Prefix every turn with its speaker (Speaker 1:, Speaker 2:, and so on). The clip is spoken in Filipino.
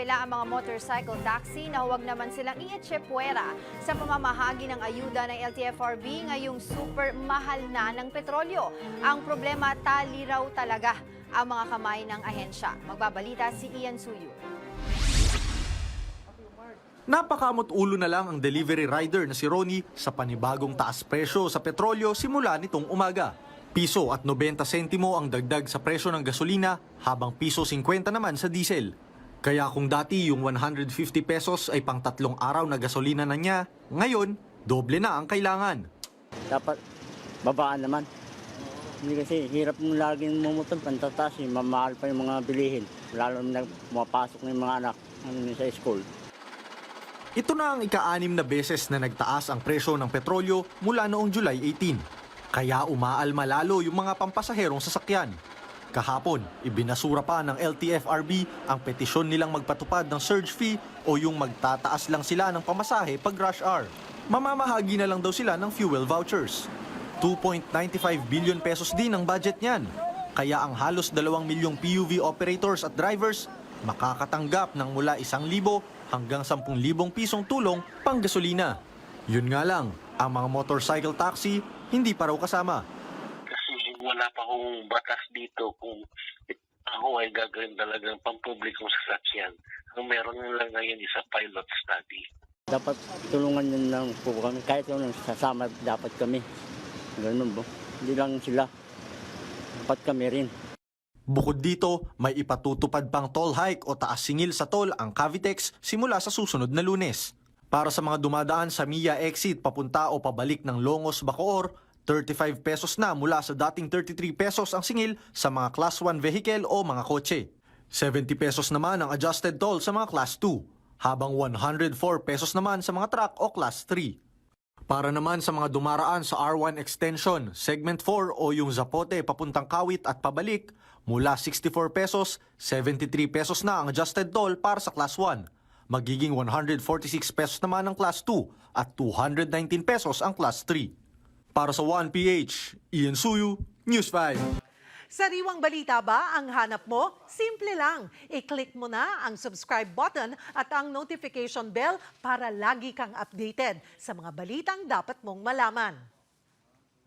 Speaker 1: Naapela ang mga motorcycle taxi na huwag naman silang ietsepwera sa pamamahagi ng ayuda ng LTFRB ngayong super mahal na ng petrolyo. Ang problema, tali raw talaga ang mga kamay ng ahensya. Magbabalita si Ian Suyu.
Speaker 2: Napakamot ulo na lang ang delivery rider na si Ronnie sa panibagong taas presyo sa petrolyo simula nitong umaga. Piso at 90 sentimo ang dagdag sa presyo ng gasolina habang piso 50 naman sa diesel. Kaya kung dati yung 150 pesos ay pang tatlong araw na gasolina na niya, ngayon, doble na ang kailangan.
Speaker 3: dapat babaan naman. Hindi kasi hirap mo laging mumutol, pantataas, eh, mamahal pa yung mga bilihin. Lalo na pumapasok ng mga anak ano, sa school.
Speaker 2: Ito na ang ika-anim na beses na nagtaas ang presyo ng petrolyo mula noong July 18. Kaya umaalma lalo yung mga pampasaherong sasakyan. Kahapon, ibinasura pa ng LTFRB ang petisyon nilang magpatupad ng surge fee o yung magtataas lang sila ng pamasahe pag rush hour. Mamamahagi na lang daw sila ng fuel vouchers. 2.95 billion pesos din ang budget niyan. Kaya ang halos 2 milyong PUV operators at drivers makakatanggap ng mula 1,000 hanggang 10,000 pisong tulong pang gasolina. Yun nga lang, ang mga motorcycle taxi hindi pa raw kasama.
Speaker 4: Wala pa akong batas dito kung ako ay gagawin talagang pampublikong sasakyan. Ang meron lang ngayon is a pilot study.
Speaker 3: Dapat tulungan nyo lang po kami. Kahit ano, sasama dapat kami. Ganun po. Hindi lang sila. Dapat kami rin.
Speaker 2: Bukod dito, may ipatutupad pang toll hike o taas singil sa toll ang Cavitex simula sa susunod na lunes. Para sa mga dumadaan sa Mia exit papunta o pabalik ng Longos, Bacoor, 35 pesos na mula sa dating 33 pesos ang singil sa mga Class 1 vehicle o mga kotse. 70 pesos naman ang adjusted toll sa mga Class 2, habang 104 pesos naman sa mga truck o Class 3. Para naman sa mga dumaraan sa R1 Extension, Segment 4 o yung Zapote papuntang Kawit at pabalik, mula 64 pesos, 73 pesos na ang adjusted toll para sa Class 1. Magiging 146 pesos naman ang Class 2 at 219 pesos ang Class 3. Para sa 1PH, Ian Suyu, News 5.
Speaker 5: Sariwang balita ba ang hanap mo? Simple lang. I-click mo na ang subscribe button at ang notification bell para lagi kang updated sa mga balitang dapat mong malaman.